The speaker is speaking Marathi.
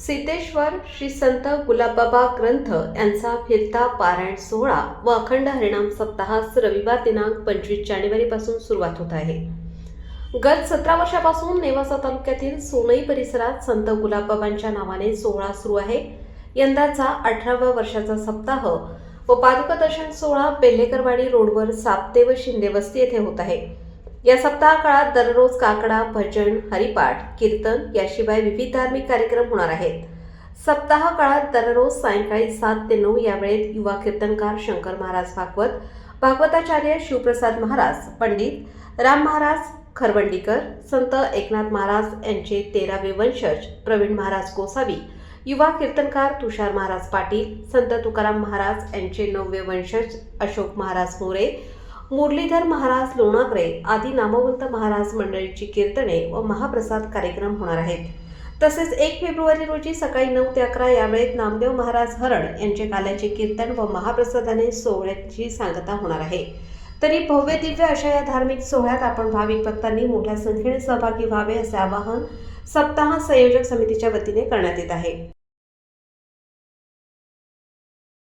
सिद्धेश्वर श्री संत गुलाबबाबा ग्रंथ यांचा फिरता पारायण सोहळा व अखंड हरिणाम सप्ताहास रविवार दिनांक पंचवीस जानेवारीपासून सुरुवात होत आहे. गत सतरा वर्षापासून नेवासा तालुक्यातील सोनई परिसरात संत गुलाबबाबांच्या नावाने सोहळा सुरू आहे. यंदाचा अठराव्या वर्षाचा सप्ताह व पादुका दर्शन सोहळा बेल्हेकरवाडी रोडवर सापते व शिंदे वस्ती येथे होत आहे. या सप्ताह काळात दररोज काकडा भजन हरिपाठ कीर्तन याशिवाय विविध धार्मिक कार्यक्रम होणार आहेत. सप्ताह काळात दररोज सायंकाळी सात ते नऊ या वेळेत युवा कीर्तनकार शंकर महाराज भागवत भागवताचार्य शिवप्रसाद महाराज पंडित राम महाराज खरवंडीकर संत एकनाथ महाराज यांचे तेरावे वंशज प्रवीण महाराज गोसावी युवा कीर्तनकार तुषार महाराज पाटील संत तुकाराम महाराज यांचे नववे वंशज अशोक महाराज मोरे मुरलीधर महाराज लोणागरे आदी नामवंत महाराज मंडळीची कीर्तने व महाप्रसाद कार्यक्रम होणार आहेत. तसेच एक फेब्रुवारी रोजी सकाळी नऊ ते अकरा या वेळेत नामदेव महाराज हरण यांचे काल्याचे कीर्तन व महाप्रसादाने सोहळ्याची सांगता होणार आहे. तरी भव्य दिव्य अशा या धार्मिक सोहळ्यात आपण भाविक भक्तांनी मोठ्या संख्येने सहभागी व्हावे असे आवाहन सप्ताह संयोजक समितीच्या वतीने करण्यात येत आहे.